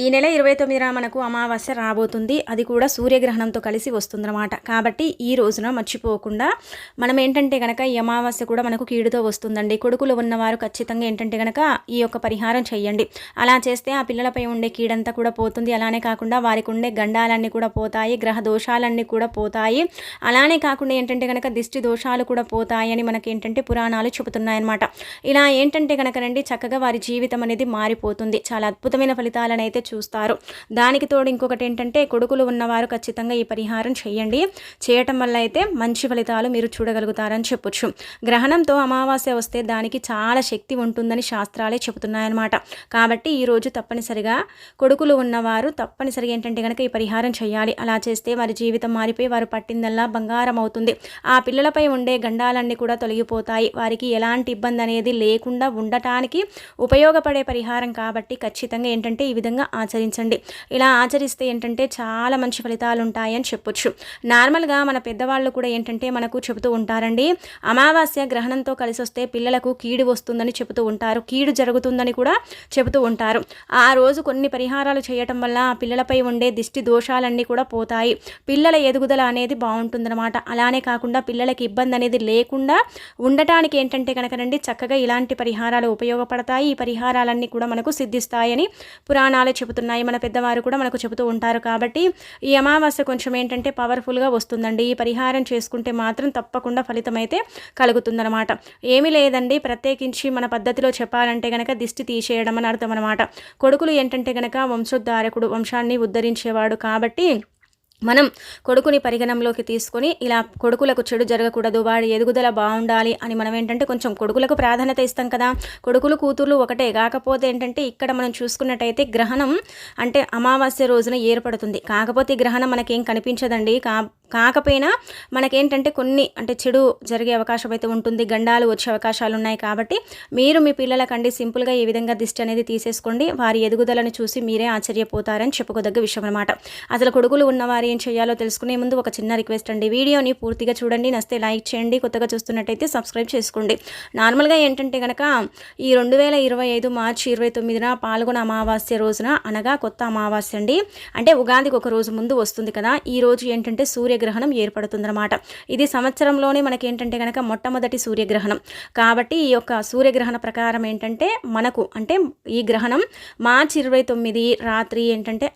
ఈ నెల ఇరవై తొమ్మిదిన మనకు అమావాస్య రాబోతుంది. అది కూడా సూర్యగ్రహణంతో కలిసి వస్తుందన్నమాట. కాబట్టి ఈ రోజున మర్చిపోకుండా మనం ఏంటంటే కనుక ఈ అమావాస్య కూడా మనకు కీడుతో వస్తుందండి. కొడుకులు ఉన్నవారు ఖచ్చితంగా ఏంటంటే కనుక ఈ యొక్క పరిహారం చేయండి అలా చేస్తే ఆ పిల్లలపై ఉండే కీడంతా కూడా పోతుంది. అలానే కాకుండా వారికి ఉండే గండాలన్నీ కూడా పోతాయి. గ్రహ దోషాలన్నీ కూడా పోతాయి. అలానే కాకుండా ఏంటంటే కనుక దిష్టి దోషాలు కూడా పోతాయి అని మనకి ఏంటంటే పురాణాలు చెబుతున్నాయన్నమాట. ఇలా ఏంటంటే కనుక రండి చక్కగా వారి జీవితం అనేది మారిపోతుంది. చాలా అద్భుతమైన ఫలితాలను అయితే చూస్తారు. దానికి తోడు ఇంకొకటి ఏంటంటే కొడుకులు ఉన్నవారు ఖచ్చితంగా ఈ పరిహారం చేయండి. చేయటం వల్ల అయితే మంచి ఫలితాలు మీరు చూడగలుగుతారని చెప్పొచ్చు. గ్రహణంతో అమావాస్య వస్తే దానికి చాలా శక్తి ఉంటుందని శాస్త్రాలే చెబుతున్నాయన్నమాట. కాబట్టి ఈరోజు తప్పనిసరిగా కొడుకులు ఉన్నవారు తప్పనిసరిగా ఏంటంటే కనుక ఈ పరిహారం చేయాలి. అలా చేస్తే వారి జీవితం మారిపోయి వారు పట్టిందల్లా బంగారం అవుతుంది. ఆ పిల్లలపై ఉండే గండాలన్నీ కూడా తొలగిపోతాయి. వారికి ఎలాంటి ఇబ్బంది అనేది లేకుండా ఉండటానికి ఉపయోగపడే పరిహారం కాబట్టి ఖచ్చితంగా ఏంటంటే ఈ విధంగా ఆచరించండి. ఇలా ఆచరిస్తే ఏంటంటే చాలా మంచి ఫలితాలు ఉంటాయని చెప్పొచ్చు. నార్మల్గా మన పెద్దవాళ్ళు కూడా ఏంటంటే మనకు చెబుతూ ఉంటారండి అమావాస్య గ్రహణంతో కలిసి వస్తే పిల్లలకు కీడు వస్తుందని చెబుతూ ఉంటారు. కీడు జరుగుతుందని కూడా చెబుతూ ఉంటారు. ఆ రోజు కొన్ని పరిహారాలు చేయటం వల్ల పిల్లలపై ఉండే దిష్టి దోషాలన్నీ కూడా పోతాయి. పిల్లల ఎదుగుదల అనేది బాగుంటుందన్నమాట. అలానే కాకుండా పిల్లలకి ఇబ్బంది అనేది లేకుండా ఉండటానికి ఏంటంటే కనుకనండి చక్కగా ఇలాంటి పరిహారాలు ఉపయోగపడతాయి. ఈ పరిహారాలన్నీ కూడా మనకు సిద్ధిస్తాయని పురాణాలు చెబుతున్నాయి. మన పెద్దవారు కూడా మనకు చెబుతూ ఉంటారు కాబట్టి ఈ అమావాస్య కొంచెం ఏంటంటే పవర్ఫుల్గా వస్తుందండి. ఈ పరిహారం చేసుకుంటే మాత్రం తప్పకుండా ఫలితం అయితే కలుగుతుందనమాట ఏమీ లేదండి. ప్రత్యేకించి మన పద్ధతిలో చెప్పాలంటే కనుక దిష్టి తీసేయడం అని అర్థం అనమాట కొడుకులు ఏంటంటే కనుక వంశోద్ధారకుడు వంశాన్ని ఉద్ధరించేవాడు కాబట్టి మనం కొడుకుని పరిగణంలోకి తీసుకొని ఇలా కొడుకులకు చెడు జరగకూడదు వాడి ఎదుగుదల బాగుండాలి అని మనం ఏంటంటే కొంచెం కొడుకులకు ప్రాధాన్యత ఇస్తాం కదా. కొడుకులు కూతుర్లు ఒకటే. కాకపోతే ఏంటంటే ఇక్కడ మనం చూసుకున్నట్టయితే గ్రహణం అంటే అమావాస్య రోజున ఏర్పడుతుంది. కాకపోతే ఈ గ్రహణం మనకేం కనిపించదండి. కా కాకపోయినా మనకేంటంటే కొన్ని అంటే చెడు జరిగే అవకాశం అయితే ఉంటుంది గండాలు వచ్చే అవకాశాలు ఉన్నాయి కాబట్టి మీరు మీ పిల్లలకండి సింపుల్గా ఈ విధంగా దిష్టి అనేది తీసేసుకోండి. వారి ఎదుగుదలను చూసి మీరే ఆశ్చర్యపోతారని చెప్పుకోదగ్గ విషయం అనమాట అసలు కొడుకులు ఉన్నవారు ఏం చేయాలో తెలుసుకునే ముందు ఒక చిన్న రిక్వెస్ట్ అండి. వీడియోని పూర్తిగా చూడండి. నస్తే లైక్ చేయండి. కొత్తగా చూస్తున్నట్టయితే సబ్స్క్రైబ్ చేసుకోండి. నార్మల్గా ఏంటంటే కనుక ఈ రెండు వేల ఇరవై ఐదు మార్చి ఇరవై తొమ్మిదిన పాల్గొన అమావాస్య రోజున అనగా కొత్త అమావాస్య అండి. అంటే ఉగాదికి ఒక రోజు ముందు వస్తుంది కదా. ఈ రోజు ఏంటంటే సూర్య సూర్యగ్రహణం ఏర్పడుతుందన్నమాట. ఇది సంవత్సరంలోనే మనకి ఏంటంటే కనుక మొట్టమొదటి సూర్యగ్రహణం. కాబట్టి ఈ యొక్క సూర్యగ్రహణ ప్రకారం ఏంటంటే మనకు అంటే ఈ గ్రహణం మార్చి ఇరవై తొమ్మిది రాత్రి ఏంటంటే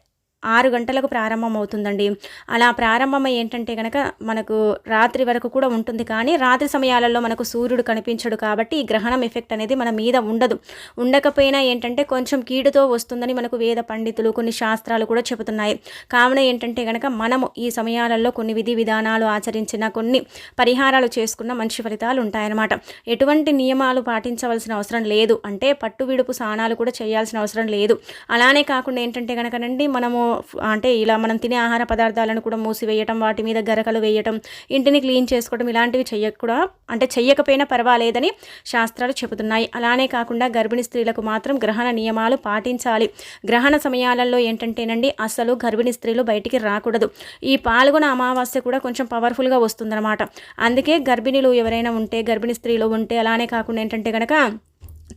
ఆరు గంటలకు ప్రారంభం అవుతుందండి. అలా ప్రారంభమై ఏంటంటే కనుక మనకు రాత్రి వరకు కూడా ఉంటుంది. కానీ రాత్రి సమయాలలో మనకు సూర్యుడు కనిపించడు కాబట్టి ఈ గ్రహణం ఎఫెక్ట్ అనేది మన మీద ఉండదు. ఉండకపోయినా ఏంటంటే కొంచెం కీడుతో వస్తుందని మనకు వేద పండితులు కొన్ని శాస్త్రాలు కూడా చెబుతున్నాయి. కావున ఏంటంటే కనుక మనము ఈ సమయాలలో కొన్ని విధి విధానాలు ఆచరించిన కొన్ని పరిహారాలు చేసుకున్న మంచి ఫలితాలు ఉంటాయన్నమాట. ఎటువంటి నియమాలు పాటించవలసిన అవసరం లేదు. అంటే పట్టు విడుపు స్నానాలు కూడా చేయాల్సిన అవసరం లేదు. అలానే కాకుండా ఏంటంటే కనుకనండి మనము అంటే ఇలా మనం తినే ఆహార పదార్థాలను కూడా మూసివేయటం వాటి మీద గరకలు వేయటం ఇంటిని క్లీన్ చేసుకోవడం ఇలాంటివి చెయ్యకూడా అంటే చెయ్యకపోయినా పర్వాలేదని శాస్త్రాలు చెబుతున్నాయి. అలానే కాకుండా గర్భిణీ స్త్రీలకు మాత్రం గ్రహణ నియమాలు పాటించాలి. గ్రహణ సమయాలలో ఏంటంటేనండి అసలు గర్భిణీ స్త్రీలు బయటికి రాకూడదు. ఈ పాల్గొన అమావాస్య కూడా కొంచెం పవర్ఫుల్గా వస్తుందన్నమాట. అందుకే గర్భిణీలు ఎవరైనా ఉంటే గర్భిణీ స్త్రీలు ఉంటే అలానే కాకుండా ఏంటంటే కనుక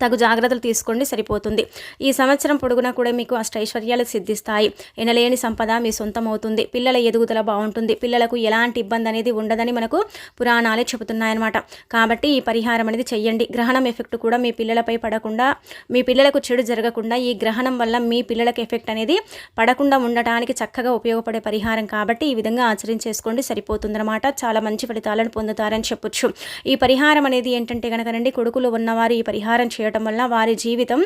తగు జాగ్రత్తలు తీసుకోండి సరిపోతుంది. ఈ సంవత్సరం పొడుగునా కూడా మీకు అష్టైశ్వర్యాలు సిద్ధిస్తాయి. ఎనలేని సంపద మీ సొంతం అవుతుంది పిల్లల ఎదుగుదల బాగుంటుంది. పిల్లలకు ఎలాంటి ఇబ్బంది అనేది ఉండదని మనకు పురాణాలే చెబుతున్నాయన్నమాట. కాబట్టి ఈ పరిహారం అనేది చెయ్యండి. గ్రహణం ఎఫెక్ట్ కూడా మీ పిల్లలపై పడకుండా మీ పిల్లలకు చెడు జరగకుండా ఈ గ్రహణం వల్ల మీ పిల్లలకు ఎఫెక్ట్ అనేది పడకుండా ఉండటానికి చక్కగా ఉపయోగపడే పరిహారం కాబట్టి ఈ విధంగా ఆచరించేసుకోండి సరిపోతుందన్నమాట. చాలా మంచి ఫలితాలను పొందుతారని చెప్పొచ్చు. ఈ పరిహారం అనేది ఏంటంటే కనుకనండి కొడుకులు ఉన్నవారు ఈ పరిహారం చేయటం వల్ల వారి జీవితం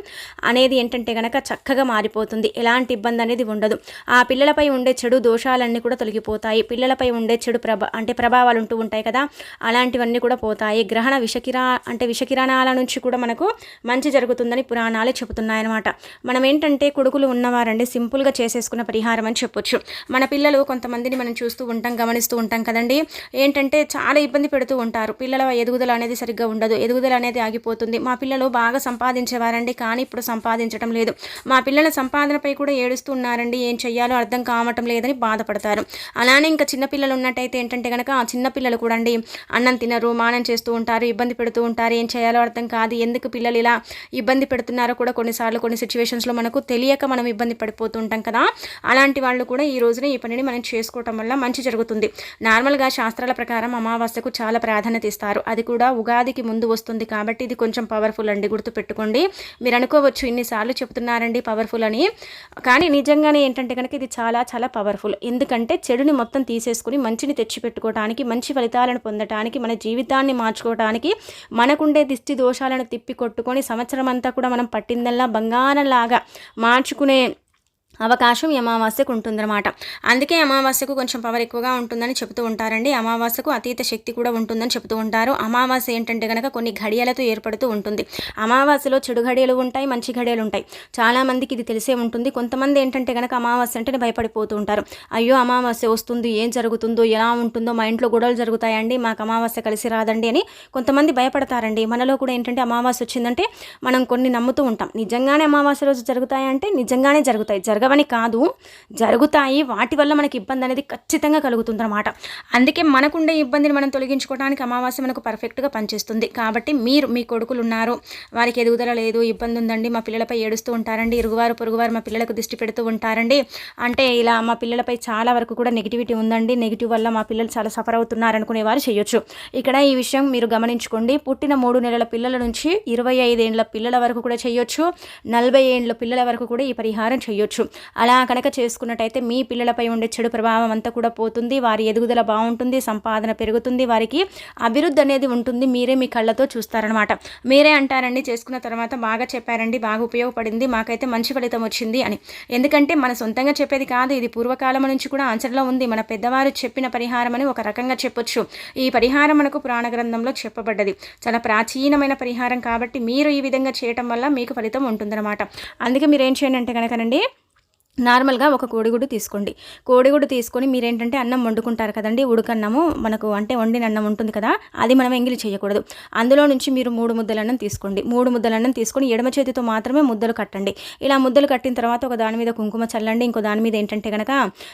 అనేది ఏంటంటే కనుక చక్కగా మారిపోతుంది. ఎలాంటి ఇబ్బంది అనేది ఉండదు. ఆ పిల్లలపై ఉండే చెడు దోషాలన్నీ కూడా తొలగిపోతాయి. పిల్లలపై ఉండే చెడు ప్రభ అంటే ప్రభావాలు ఉంటూ ఉంటాయి కదా అలాంటివన్నీ కూడా పోతాయి. గ్రహణ విషకిరా అంటే విషకిరణాల నుంచి కూడా మనకు మంచి జరుగుతుందని పురాణాలే చెబుతున్నాయన్నమాట. మనం ఏంటంటే కొడుకులు ఉన్నవారండి సింపుల్గా చేసేసుకున్న పరిహారం అని చెప్పొచ్చు. మన పిల్లలు కొంతమందిని మనం చూస్తూ ఉంటాం గమనిస్తూ ఉంటాం కదండి. ఏంటంటే చాలా ఇబ్బంది పెడుతూ ఉంటారు. పిల్లల ఎదుగుదల అనేది సరిగ్గా ఉండదు. ఎదుగుదల అనేది ఆగిపోతుంది. మా పిల్లలు బాగా బాగా సంపాదించేవారండి కానీ ఇప్పుడు సంపాదించడం లేదు. మా పిల్లల సంపాదనపై కూడా ఏడుస్తున్నారండి ఏం చెయ్యాలో అర్థం కావటం లేదని బాధపడతారు. అలానే ఇంకా చిన్నపిల్లలు ఉన్నట్టయితే ఏంటంటే కనుక ఆ చిన్నపిల్లలు కూడా అండి అన్నం తినరు మానం చేస్తూ ఉంటారు ఇబ్బంది పెడుతూ ఉంటారు ఏం చేయాలో అర్థం కాదు ఎందుకు పిల్లలు ఇలా ఇబ్బంది పెడుతున్నారో కూడా కొన్నిసార్లు కొన్ని సిచ్యువేషన్స్లో మనకు తెలియక మనం ఇబ్బంది పడిపోతూ ఉంటాం కదా. అలాంటి వాళ్ళు కూడా ఈ రోజున ఈ పనిని మనం చేసుకోవటం వల్ల మంచి జరుగుతుంది. నార్మల్గా శాస్త్రాల ప్రకారం అమావాస్యకు చాలా ప్రాధాన్యత ఇస్తారు. అది కూడా ఉగాదికి ముందు వస్తుంది కాబట్టి ఇది కొంచెం పవర్ఫుల్ అండి గుర్తుపెట్టుకోండి. మీరు అనుకోవచ్చు ఇన్నిసార్లు చెప్తున్నారండి పవర్ఫుల్ అని. కానీ నిజంగానే ఏంటంటే కనుక ఇది చాలా చాలా పవర్ఫుల్ ఎందుకంటే చెడుని మొత్తం తీసేసుకుని మంచిని తెచ్చిపెట్టుకోవడానికి మంచి ఫలితాలను పొందడానికి మన జీవితాన్ని మార్చుకోవడానికి మనకుండే దిష్టి దోషాలను తిప్పి కొట్టుకొని సంవత్సరం అంతా కూడా మనం పట్టిందల్లా బంగారంలాగా మార్చుకునే అవకాశం అమావాస్యకు ఉంటుందన్నమాట. అందుకే అమావాస్యకు కొంచెం పవర్ ఎక్కువగా ఉంటుందని చెబుతూ ఉంటారండి. అమావాస్యకు అతీత శక్తి కూడా ఉంటుందని చెబుతూ ఉంటారు. అమావాస్య ఏంటంటే కనుక కొన్ని ఘడియలతో ఏర్పడుతూ ఉంటుంది. అమావాస్యలో చెడు ఘడియలు ఉంటాయి మంచి ఘడియలు ఉంటాయి. చాలామందికి ఇది తెలిసే ఉంటుంది. కొంతమంది ఏంటంటే కనుక అమావాస్య అంటేనే భయపడిపోతూ ఉంటారు. అయ్యో అమావాస్య వస్తుంది ఏం జరుగుతుందో ఎలా ఉంటుందో మా ఇంట్లో గొడవలు జరుగుతాయండి మాకు అమావాస్య కలిసి రాదండి అని కొంతమంది భయపడతారండి. మనలో కూడా ఏంటంటే అమావాస్య వచ్చిందంటే మనం కొన్ని నమ్ముతూ ఉంటాం. నిజంగానే అమావాస్య రోజు జరుగుతాయంటే నిజంగానే జరుగుతాయి. జరగ జరగవని కాదు జరుగుతాయి. వాటి వల్ల మనకి ఇబ్బంది అనేది ఖచ్చితంగా కలుగుతుంది అనమాట అందుకే మనకుండే ఇబ్బందిని మనం తొలగించుకోవడానికి అమావాస్య మనకు పర్ఫెక్ట్గా పనిచేస్తుంది. కాబట్టి మీరు మీ కొడుకులు ఉన్నారు వారికి ఎదుగుదల లేదు ఇబ్బంది ఉందండి మా పిల్లలపై ఏడుస్తూ ఉంటారండి. ఇరుగువారు పొరుగువారు మా పిల్లలకు దృష్టి పెడుతూ ఉంటారండి. అంటే ఇలా మా పిల్లలపై చాలా వరకు కూడా నెగిటివిటీ ఉందండి. నెగిటివ్ వల్ల మా పిల్లలు చాలా సఫర్ అవుతున్నారు అనుకునే వారు చేయొచ్చు. ఇక్కడ ఈ విషయం మీరు గమనించుకోండి. పుట్టిన మూడు నెలల పిల్లల నుంచి ఇరవై ఐదేండ్ల పిల్లల వరకు కూడా చేయొచ్చు. నలభై ఏండ్ల పిల్లల వరకు కూడా ఈ పరిహారం చేయొచ్చు. అలా కనుక చేసుకున్నట్టయితే మీ పిల్లలపై ఉండే చెడు ప్రభావం అంతా కూడా పోతుంది వారి ఎదుగుదల బాగుంటుంది సంపాదన పెరుగుతుంది వారికి అభివృద్ధి అనేది ఉంటుంది. మీరే మీ కళ్ళతో చూస్తారనమాట మీరే అంటారండి చేసుకున్న తర్వాత బాగా చెప్పారండి బాగా ఉపయోగపడింది మాకైతే మంచి ఫలితం వచ్చింది అని. ఎందుకంటే మన సొంతంగా చెప్పేది కాదు ఇది పూర్వకాలం నుంచి కూడా ఆన్సర్లో ఉంది. మన పెద్దవారు చెప్పిన పరిహారం అని ఒక రకంగా చెప్పొచ్చు. ఈ పరిహారం మనకు పురాణ గ్రంథంలో చెప్పబడ్డది. చాలా ప్రాచీనమైన పరిహారం కాబట్టి మీరు ఈ విధంగా చేయటం వల్ల మీకు ఫలితం ఉంటుందన్నమాట. అందుకే మీరు ఏం చేయండి అంటే కనుకనండి నార్మల్గా ఒక కోడిగుడ్డు తీసుకోండి. కోడిగుడ్డు తీసుకొని మీరేంటంటే అన్నం వండుకుంటారు కదండి ఉడకన్నము మనకు అంటే వండిన అన్నం ఉంటుంది కదా అది మనం ఎంగిలి చేయకూడదు. అందులో నుంచి మీరు మూడు ముద్దల అన్నం తీసుకోండి. మూడు ముద్దల అన్నం తీసుకొని ఎడమ చేతితో మాత్రమే ముద్దలు కట్టండి. ఇలా ముద్దలు కట్టిన తర్వాత ఒక దాని మీద కుంకుమ చల్లండి ఇంకో దాని మీద ఏంటంటే కనుక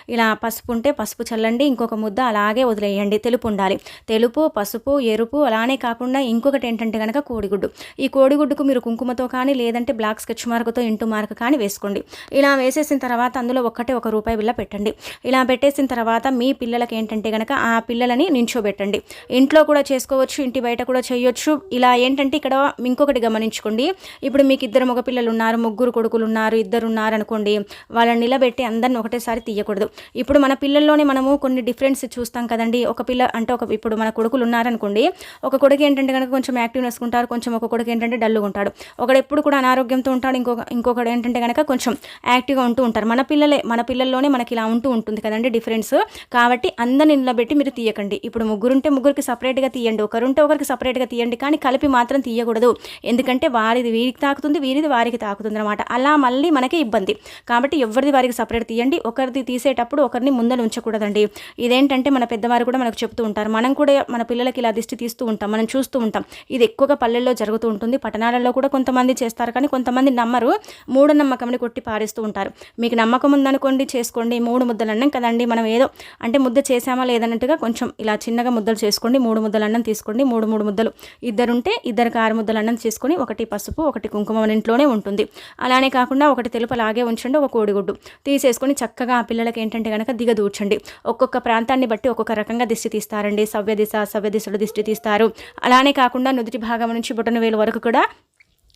ఇలా పసుపు ఉంటే పసుపు చల్లండి ఇంకొక ముద్ద అలాగే వదిలేయండి తెలుపు ఉండాలి. తెలుపు పసుపు ఎరుపు అలానే కాకుండా ఇంకొకటి ఏంటంటే కనుక కోడిగుడ్డు. ఈ కోడిగుడ్డుకు మీరు కుంకుమతో కానీ లేదంటే బ్లాక్ స్కెచ్ మార్కుతో ఇంటూ మార్క్ కానీ వేసుకోండి. ఇలా వేసేసిన తర్వాత తర్వాత అందులో ఒక్కటే ఒక రూపాయి బిల్ల పెట్టండి. ఇలా పెట్టేసిన తర్వాత మీ పిల్లలకి ఏంటంటే కనుక ఆ పిల్లలని నించోబెట్టండి. ఇంట్లో కూడా చేసుకోవచ్చు ఇంటి బయట కూడా చేయొచ్చు. ఇలా ఏంటంటే ఇక్కడ ఇంకొకటి గమనించుకోండి. ఇప్పుడు మీకు ఇద్దరు మగపిల్లలు ఉన్నారు ముగ్గురు కొడుకులు ఉన్నారు ఇద్దరు ఉన్నారు అనుకోండి వాళ్ళని నిలబెట్టి అందరిని ఒకటేసారి తీయకూడదు. ఇప్పుడు మన పిల్లల్లోనే మనము కొన్ని డిఫరెన్స్ చూస్తాం కదండి. ఒక పిల్ల అంటే ఒక ఇప్పుడు మన కొడుకులు ఉన్నారనుకోండి ఒక కొడుకు ఏంటంటే కనుక కొంచెం యాక్టివ్నెస్ ఉంటారు కొంచెం ఒక కొడుకు ఏంటంటే డల్గా ఉంటాడు. ఒకడు ఎప్పుడు కూడా అనారోగ్యంతో ఉంటాడు ఇంకొక ఇంకొకడు ఏంటంటే కనుక కొంచెం యాక్టివ్గా ఉంటూ ఉంటారు. మన పిల్లలే మన పిల్లల్లోనే మనకి ఇలా ఉంటూ ఉంటుంది కదండి డిఫరెన్స్. కాబట్టి అందరిని నిలబెట్టి మీరు తీయకండి. ఇప్పుడు ముగ్గురుంటే ముగ్గురికి సపరేట్గా తీయండి. ఒకరుంటే ఒకరికి సపరేట్గా తీయండి. కానీ కలిపి మాత్రం తీయకూడదు. ఎందుకంటే వారిది వీరికి తాకుతుంది వీరిది వారికి తాకుతుంది అనమాట అలా మళ్ళీ మనకి ఇబ్బంది. కాబట్టి ఎవరిది వారికి సపరేట్ తీయండి. ఒకరిది తీసేటప్పుడు ఒకరిని ముందలు ఉంచకూడదండి. ఇదేంటంటే మన పెద్దవారు కూడా మనకు చెప్తూ ఉంటారు. మనం కూడా మన పిల్లలకి ఇలా దిష్టి తీస్తూ ఉంటాం. మనం చూస్తూ ఉంటాం. ఇది ఎక్కువగా పల్లెల్లో జరుగుతూ ఉంటుంది. పట్టణాలలో కూడా కొంతమంది చేస్తారు. కానీ కొంతమంది నమ్మరు. మూఢనమ్మకంని కొట్టి పారేస్తూ ఉంటారు. మీకు నమ్మకం ఉందనుకోండి చేసుకోండి. మూడు ముద్దలు అన్నం కదండి. మనం ఏదో అంటే ముద్ద చేసామా లేదన్నట్టుగా కొంచెం ఇలా చిన్నగా ముద్దలు చేసుకోండి. మూడు ముద్దలు అన్నం తీసుకోండి. మూడు మూడు ముద్దలు. ఇద్దరుంటే ఇద్దరికి ఆరు ముద్దలు అన్నం చేసుకొని ఒకటి పసుపు ఒకటి కుంకుమ ఇంట్లోనే ఉంటుంది. అలానే కాకుండా ఒకటి తెలుపు అలాగే ఉంచండి. ఒక కోడిగుడ్డు తీసేసుకొని చక్కగా ఆ పిల్లలకి ఏంటంటే కనుక దిగదూర్చండి. ఒక్కొక్క ప్రాంతాన్ని బట్టి ఒక్కొక్క రకంగా దిష్టి తీస్తారండి. సవ్య దిశ సవ్య దిశలో దిష్టి తీస్తారు. అలానే కాకుండా నుదుటి భాగం నుంచి బుటన వేలు వరకు కూడా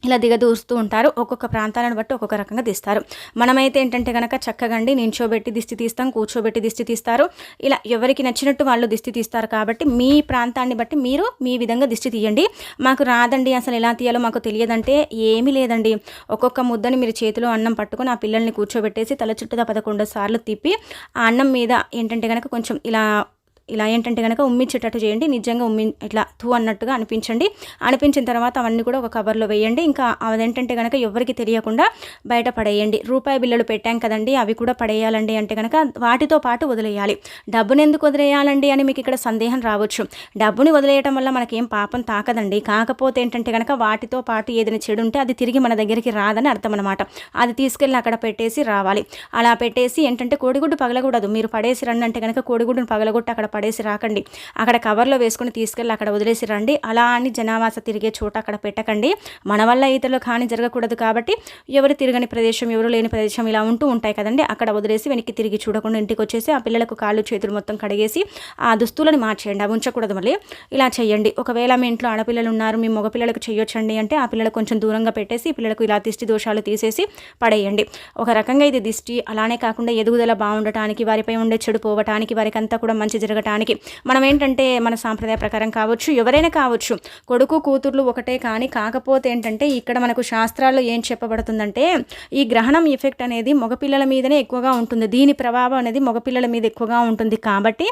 ఇలా దిగదూస్తూ ఉంటారు. ఒక్కొక్క ప్రాంతాలను బట్టి ఒక్కొక్క రకంగా తీస్తారు. మనమైతే ఏంటంటే కనుక చక్కగండి నించోబెట్టి దిష్టి తీస్తాం కూర్చోబెట్టి దిష్టి తీస్తారు. ఇలా ఎవరికి నచ్చినట్టు వాళ్ళు దిష్టి తీస్తారు కాబట్టి మీ ప్రాంతాన్ని బట్టి మీరు మీ విధంగా దిష్టి తీయండి. మాకు రాదండి అసలు ఎలా తీయాలో మాకు తెలియదంటే ఏమీ లేదండి. ఒక్కొక్క ముద్దని మీరు చేతిలో అన్నం పట్టుకొని ఆ పిల్లల్ని కూర్చోబెట్టేసి తల చుట్టూదా పదకొండు సార్లు తిప్పి ఆ అన్నం మీద ఏంటంటే కనుక కొంచెం ఇలా ఇలా ఏంటంటే కనుక ఉమ్మించేటట్టు చేయండి. నిజంగా ఉమ్మి ఇట్లా తూ అన్నట్టుగా అనిపించండి. అనిపించిన తర్వాత అవన్నీ కూడా ఒక కవర్లో వేయండి. ఇంకా అదేంటంటే కనుక ఎవరికి తెలియకుండా బయట పడేయండి. రూపాయి బిల్లలు పెట్టాం కదండి అవి కూడా పడేయాలండి అంటే కనుక వాటితో పాటు వదిలేయాలి. డబ్బుని ఎందుకు వదిలేయాలండి అని మీకు ఇక్కడ సందేహం రావచ్చు. డబ్బుని వదిలేయటం వల్ల మనకేం పాపం తాకదండి. కాకపోతే ఏంటంటే కనుక వాటితో పాటు ఏదైనా చెడు ఉంటే అది తిరిగి మన దగ్గరికి రాదని అర్థం అనమాట అది తీసుకెళ్ళి అక్కడ పెట్టేసి రావాలి. అలా పెట్టేసి ఏంటంటే కోడిగుడ్డు పగలకూడదు మీరు పడేసి రండి అంటే కనుక కోడిగుడ్డును పగలగొట్టి అక్కడ పడేసి రాకండి. అక్కడ కవర్లో వేసుకుని తీసుకెళ్ళి అక్కడ వదిలేసి రండి. అలా అని జనావాస తిరిగే చోట అక్కడ పెట్టకండి. మన వల్ల ఇతరులకు హాని జరగకూడదు కాబట్టి ఎవరు తిరగని ప్రదేశం ఎవరు లేని ప్రదేశం ఇలా ఉంటూ ఉంటాయి కదండి. అక్కడ వదిలేసి వెనక్కి తిరిగి చూడకుండా ఇంటికి వచ్చేసి ఆ పిల్లలకు కాళ్ళు చేతులు మొత్తం కడిగేసి ఆ దుస్తులను మార్చేయండి. అవి ఉంచకూడదు మళ్ళీ. ఇలా చేయండి ఒకవేళ మీ ఇంట్లో ఆడపిల్లలు ఉన్నారు మీ మగపిల్లలకు చేయొచ్చండి అంటే ఆ పిల్లలకు కొంచెం దూరంగా పెట్టేసి పిల్లలకు ఇలా దిష్టి దోషాలు తీసేసి పడేయండి. ఒక రకంగా ఇది దిష్టి. అలానే కాకుండా ఎదుగుదల బాగుండటానికి వారిపై ఉండే చెడు పోవటానికి వారికి అంతా కూడా మంచి జరగటానికి మనం ఏంటంటే మన సాంప్రదాయ ప్రకారం కావచ్చు ఎవరైనా కావచ్చు కొడుకు కూతుర్లు ఒకటే కానీ కాకపోతే ఏంటంటే ఇక్కడ మనకు శాస్త్రాల్లో ఏం చెప్పబడుతుందంటే ఈ గ్రహణం ఎఫెక్ట్ అనేది మగపిల్లల మీదనే ఎక్కువగా ఉంటుంది. దీని ప్రభావం అనేది మగపిల్లల మీద ఎక్కువగా ఉంటుంది. కాబట్టి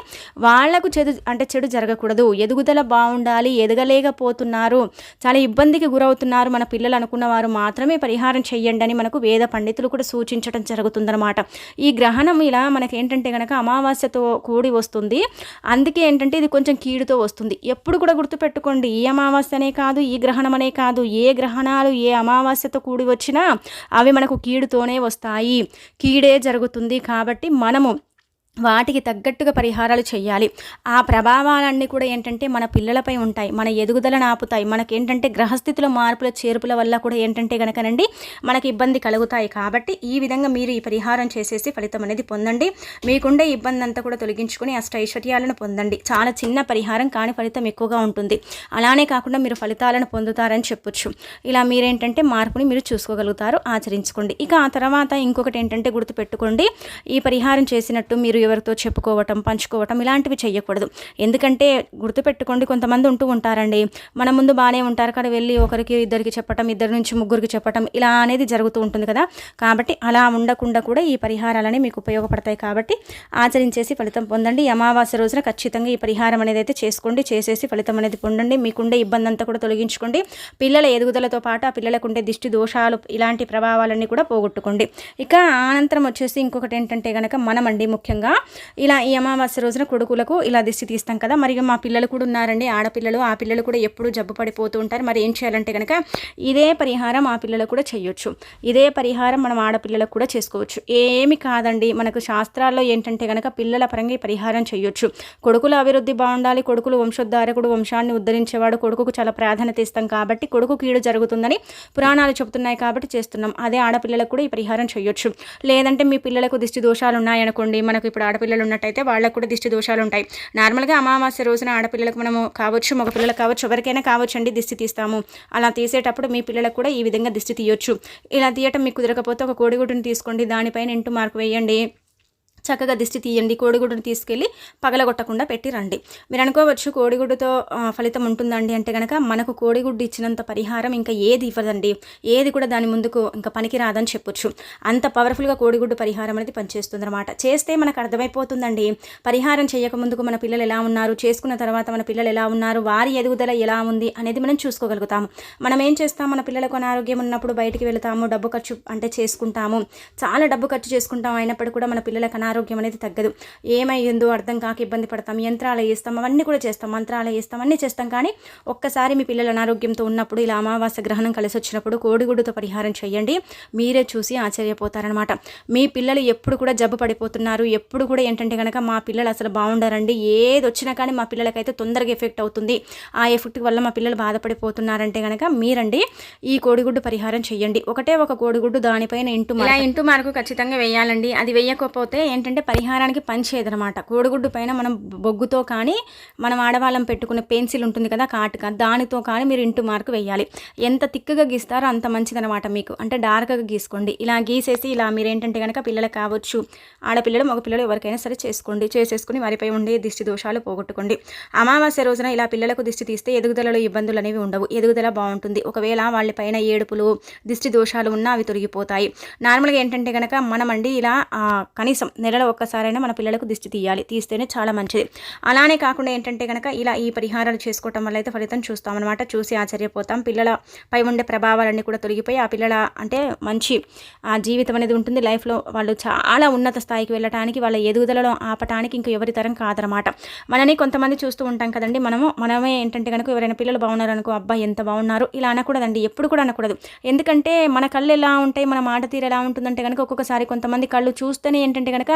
వాళ్ళకు చెడు అంటే చెడు జరగకూడదు. ఎదుగుదల బాగుండాలి ఎదగలేకపోతున్నారు. చాలా ఇబ్బందికి గురవుతున్నారు మన పిల్లలు అనుకున్న వారు మాత్రమే పరిహారం చెయ్యండి అని మనకు వేద పండితులు కూడా సూచించడం జరుగుతుందన్నమాట. ఈ గ్రహణం ఇలా మనకి ఏంటంటే కనుక అమావాస్యతో కూడి వస్తుంది. అందుకే ఏంటంటే ఇది కొంచెం కీడుతో వస్తుంది. ఎప్పుడు కూడా గుర్తుపెట్టుకోండి ఈ అమావాస్యనే కాదు ఈ గ్రహణం అనే కాదు. ఏ గ్రహణాలు ఏ అమావాస్యతో కూడి వచ్చినా అవి మనకు కీడుతోనే వస్తాయి. కీడే జరుగుతుంది కాబట్టి మనము వాటికి తగ్గట్టుగా పరిహారాలు చేయాలి ఆ ప్రభావాలన్నీ కూడా ఏంటంటే మన పిల్లలపై ఉంటాయి మన ఎదుగుదలను ఆపుతాయి. మనకేంటంటే గ్రహస్థితుల మార్పుల చేర్పుల వల్ల కూడా ఏంటంటే కనుకనండి మనకి ఇబ్బంది కలుగుతాయి. కాబట్టి ఈ విధంగా మీరు ఈ పరిహారం చేసేసి ఫలితం అనేది పొందండి. మీకుండే ఇబ్బంది అంతా కూడా తొలగించుకొని అష్ట ఐశ్వర్యాలను పొందండి. చాలా చిన్న పరిహారం కానీ ఫలితం ఎక్కువగా ఉంటుంది. అలానే కాకుండా మీరు ఫలితాలను పొందుతారని చెప్పొచ్చు. ఇలా మీరేంటంటే మార్పుని మీరు చూసుకోగలుగుతారు. ఆచరించుకోండి. ఇక ఆ తర్వాత ఇంకొకటి ఏంటంటే గుర్తుపెట్టుకోండి. ఈ పరిహారం చేసినట్టు మీరు ఎవరితో చెప్పుకోవటం పంచుకోవటం ఇలాంటివి చేయకూడదు ఎందుకంటే గుర్తుపెట్టుకోండి కొంతమంది ఉంటూ ఉంటారండి. మన ముందు బాగానే ఉంటారు కానీ వెళ్ళి ఒకరికి ఇద్దరికి చెప్పటం ఇద్దరి నుంచి ముగ్గురికి చెప్పటం ఇలా అనేది జరుగుతూ ఉంటుంది కదా. కాబట్టి అలా ఉండకుండా కూడా ఈ పరిహారాలని మీకు ఉపయోగపడతాయి కాబట్టి ఆచరించేసి ఫలితం పొందండి. అమావాస్య రోజున ఖచ్చితంగా ఈ పరిహారం అనేది అయితే చేసుకోండి. చేసేసి ఫలితం అనేది పొందండి. మీకుండే ఇబ్బంది అంతా కూడా తొలగించుకోండి. పిల్లల ఎదుగుదలతో పాటు ఆ పిల్లలకు ఉండే దిష్టి దోషాలు ఇలాంటి ప్రభావాలన్నీ కూడా పోగొట్టుకోండి. ఇక అనంతరం వచ్చేసి ఇంకొకటి ఏంటంటే కనుక మనమండి ముఖ్యంగా ఇలా ఈ అమావాస్య రోజున కొడుకులకు ఇలా దిష్టి తీస్తాం కదా మరి మా పిల్లలు కూడా ఉన్నారండి ఆడపిల్లలు ఆ పిల్లలు కూడా ఎప్పుడు జబ్బు పడిపోతూ ఉంటారు. మరి ఏం చేయాలంటే కనుక ఇదే పరిహారం ఆ పిల్లలకు కూడా చేయొచ్చు. ఇదే పరిహారం మనం ఆడపిల్లలకు కూడా చేసుకోవచ్చు. ఏమి కాదండి మనకు శాస్త్రాల్లో ఏంటంటే కనుక పిల్లల పరంగా ఈ పరిహారం చేయొచ్చు. కొడుకుల అభివృద్ధి బాగుండాలి కొడుకులు వంశోద్ధారకుడు వంశాన్ని ఉద్ధరించేవాడు కొడుకుకు చాలా ప్రాధాన్యత ఇస్తాం కాబట్టి కొడుకు కీడు జరుగుతుందని పురాణాలు చెబుతున్నాయి కాబట్టి చేస్తున్నాం. అదే ఆడపిల్లలకు కూడా ఈ పరిహారం చేయొచ్చు. లేదంటే మీ పిల్లలకు దిష్టి దోషాలు ఉన్నాయనుకోండి మనకు ఇప్పుడు ఆడపిల్లలు ఉన్నట్టయితే వాళ్ళకు కూడా దిష్టి దోషాలు ఉంటాయి నార్మల్గా అమావాస్య రోజున ఆడపిల్లలకు మనము కావచ్చు మగపిల్లలకు కావచ్చు ఎవరికైనా కావచ్చు అండి దిష్టి తీస్తాము. అలా తీసేటప్పుడు మీ పిల్లలకు కూడా ఈ విధంగా దిష్టి తీయొచ్చు. ఇలా తీయటం మీకు కుదరకపోతే ఒక కోడిగుడ్డుని తీసుకోండి దానిపైన ఇంటూ మార్కు వేయండి. చక్కగా దిష్టి తీయండి కోడిగుడ్డును తీసుకెళ్ళి పగలగొట్టకుండా పెట్టి రండి. మీరు అనుకోవచ్చు కోడిగుడ్డుతో ఫలితం ఉంటుందండి అంటే కనుక మనకు కోడిగుడ్డు ఇచ్చినంత పరిహారం ఇంకా ఏది ఇవ్వదండి. ఏది కూడా దాని ముందుకు ఇంకా పనికి రాదని చెప్పొచ్చు. అంత పవర్ఫుల్గా కోడిగుడ్డు పరిహారం అనేది పనిచేస్తుంది అనమాట చేస్తే మనకు అర్థమైపోతుందండి. పరిహారం చేయకముందుకు మన పిల్లలు ఎలా ఉన్నారు చేసుకున్న తర్వాత మన పిల్లలు ఎలా ఉన్నారు వారి ఎదుగుదల ఎలా ఉంది అనేది మనం చూసుకోగలుగుతాము మనం ఏం చేస్తాం? మన పిల్లలకు అనారోగ్యం ఉన్నప్పుడు బయటికి వెళతాము డబ్బు ఖర్చు అంటే చేసుకుంటాము. చాలా డబ్బు ఖర్చు చేసుకుంటాం. అయినప్పుడు కూడా మన పిల్లలకు అనారోగ్యం ఆరోగ్యం అనేది తగ్గదు. ఏమైందో అర్థం కాక ఇబ్బంది పడతాం. యంత్రాలు వేస్తాం. అవన్నీ కూడా చేస్తాం. మంత్రాలు వేస్తాం. అన్నీ చేస్తాం. కానీ ఒక్కసారి మీ పిల్లలు అనారోగ్యంతో ఉన్నప్పుడు ఇలా అమావాస్య గ్రహణం కలిసి వచ్చినప్పుడు కోడిగుడ్డుతో పరిహారం చేయండి. మీరే చూసి ఆశ్చర్యపోతారనమాట మీ పిల్లలు ఎప్పుడు కూడా జబ్బు పడిపోతున్నారు. ఎప్పుడు కూడా ఏంటంటే కనుక మా పిల్లలు అసలు బాగుండరండి. ఏది వచ్చినా కానీ మా పిల్లలకైతే తొందరగా ఎఫెక్ట్ అవుతుంది. ఆ ఎఫెక్ట్ వల్ల మా పిల్లలు బాధపడిపోతున్నారంటే కనుక మీరండి ఈ కోడిగుడ్డు పరిహారం చేయండి. ఒకటే ఒక కోడిగుడ్డు దానిపైన ఇంటూ ఇలా ఇంటూ మనకు ఖచ్చితంగా వేయాలండి. అది వేయకపోతే ఏంటంటే ఏంటంటే పరిహారానికి పనిచేయదనమాట కోడిగుడ్డు పైన మనం బొగ్గుతో కానీ మనం ఆడవాళ్ళం పెట్టుకునే పెన్సిల్ ఉంటుంది కదా కాటుక దానితో కానీ మీరు ఇంటూ మార్కు వేయాలి. ఎంత తిక్కగా గీస్తారో అంత మంచిదనమాట మీకు. అంటే డార్క్గా గీసుకోండి. ఇలా గీసేసి ఇలా మీరు ఏంటంటే కనుక పిల్లలు కావచ్చు ఆడపిల్లలు మగపిల్లలు ఎవరికైనా సరే చేసుకోండి. చేసేసుకుని వారిపై ఉండే దిష్టి దోషాలు పోగొట్టుకోండి. అమావాస్య రోజున ఇలా పిల్లలకు దిష్టి తీస్తే ఎదుగుదలలో ఇబ్బందులు అనేవి ఉండవు. ఎదుగుదల బాగుంటుంది. ఒకవేళ వాళ్ళ పైన ఏడుపులు దిష్టి దోషాలు ఉన్నా అవి తొలగిపోతాయి. నార్మల్గా ఏంటంటే కనుక మనమండి ఇలా కనీసం నెల నెలలో ఒక్కసారైనా మన పిల్లలకు దిష్టి తీయాలి. తీస్తేనే చాలా మంచిది. అలానే కాకుండా ఏంటంటే కనుక ఇలా ఈ పరిహారాలు చేసుకోవటం వల్ల అయితే ఫలితం చూస్తామన్నమాట. చూసి ఆశ్చర్యపోతాం. పిల్లలపై ఉండే ప్రభావాలన్నీ కూడా తొలగిపోయి ఆ పిల్లల అంటే మంచి ఆ జీవితం అనేది ఉంటుంది. లైఫ్లో వాళ్ళు చాలా ఉన్నత స్థాయికి వెళ్ళటానికి వాళ్ళ ఎదుగుదలలో ఆపటానికి ఇంకా ఎవరి తరం కాదనమాట మనని కొంతమంది చూస్తూ ఉంటాం కదండి. మనము మనమే ఏంటంటే కనుక ఎవరైనా పిల్లలు బాగున్నారు అనుకో అబ్బాయి ఎంత బాగున్నారు? ఇలా అనకూడదండి. ఎప్పుడు కూడా అనకూడదు. ఎందుకంటే మన కళ్ళు ఎలా ఉంటాయి మన మాట తీరు ఎలా ఉంటుందంటే కనుక ఒక్కొక్కసారి కొంతమంది కళ్ళు చూస్తేనే ఏంటంటే కనుక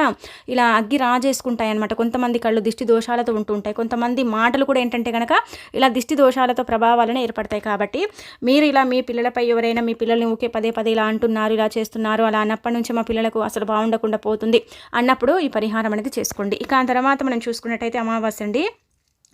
ఇలా అగ్గి రాజేసుకుంటాయి అనమాట కొంతమంది కళ్ళు దిష్టి దోషాలతో ఉంటూ ఉంటాయి కొంతమంది మాటలు కూడా ఏంటంటే కనుక ఇలా దిష్టి దోషాలతో ప్రభావాలను ఏర్పడతాయి కాబట్టి మీరు ఇలా మీ పిల్లలపై ఎవరైనా మీ పిల్లల్ని ఊకే పదే పదే ఇలా అంటున్నారు ఇలా చేస్తున్నారు అలా అన్నప్పటి నుంచి మా పిల్లలకు అసలు బాగుండకుండా పోతుంది అన్నప్పుడు ఈ పరిహారం అనేది చేసుకోండి. ఇక ఆ తర్వాత మనం చూసుకున్నట్టయితే అమావాస్య అండి.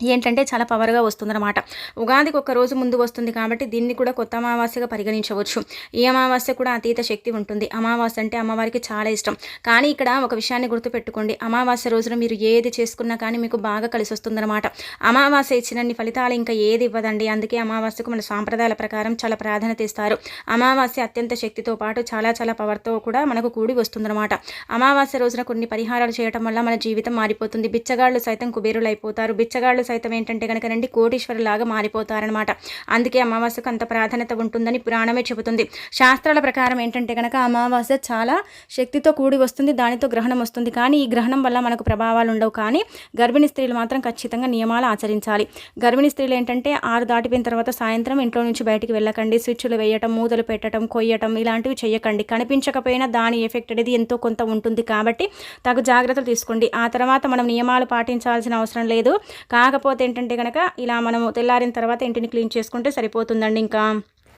ఏంటంటే చాలా పవర్గా వస్తుందన్నమాట. ఉగాదికి ఒక రోజు ముందు వస్తుంది కాబట్టి దీన్ని కూడా కొత్త అమావాస్యగా పరిగణించవచ్చు. ఈ అమావాస్య కూడా అతీత శక్తి ఉంటుంది. అమావాస్య అంటే అమ్మవారికి చాలా ఇష్టం. కానీ ఇక్కడ ఒక విషయాన్ని గుర్తుపెట్టుకోండి. అమావాస్య రోజున మీరు ఏది చేసుకున్నా కానీ మీకు బాగా కలిసి వస్తుందన్నమాట. అమావాస్య ఇచ్చినన్ని ఫలితాలు ఇంకా ఏది ఇవ్వదండి? అందుకే అమావాస్యకు మన సాంప్రదాయాల ప్రకారం చాలా ప్రాధాన్యత ఇస్తారు. అమావాస్య అత్యంత శక్తితో పాటు చాలా చాలా పవర్తో కూడా మనకు కూడి వస్తుందన్నమాట. అమావాస్య రోజున కొన్ని పరిహారాలు చేయడం వల్ల మన జీవితం మారిపోతుంది. బిచ్చగాళ్ళు సైతం కుబేరులు అయిపోతారు బిచ్చగాళ్ళు సైతం ఏంటంటే కనుక రండి కోటీశ్వరులాగా మారిపోతారనమాట అందుకే అమావాస్యకు అంత ప్రాధాన్యత ఉంటుందని పురాణమే చెబుతుంది. శాస్త్రాల ప్రకారం ఏంటంటే కనుక అమావాస్య చాలా శక్తితో కూడి వస్తుంది దానితో గ్రహణం వస్తుంది. కానీ ఈ గ్రహణం వల్ల మనకు ప్రభావాలు ఉండవు. కానీ గర్భిణీ స్త్రీలు మాత్రం ఖచ్చితంగా నియమాలు ఆచరించాలి. గర్భిణీ స్త్రీలు ఏంటంటే ఆరు దాటిపోయిన తర్వాత సాయంత్రం ఇంట్లో నుంచి బయటికి వెళ్ళకండి. స్విచ్లు వేయటం మూతలు పెట్టడం కొయ్యటం ఇలాంటివి చేయకండి కనిపించకపోయినా దాని ఎఫెక్ట్ అనేది ఎంతో కొంత ఉంటుంది. కాబట్టి తగు జాగ్రత్తలు తీసుకోండి. ఆ తర్వాత మనం నియమాలు పాటించాల్సిన అవసరం లేదు. కాకపోతే ఏంటంటే కనుక ఇలా మనము తెల్లారిన తర్వాత ఇంటిని క్లీన్ చేసుకుంటే సరిపోతుందండి ఇంకా.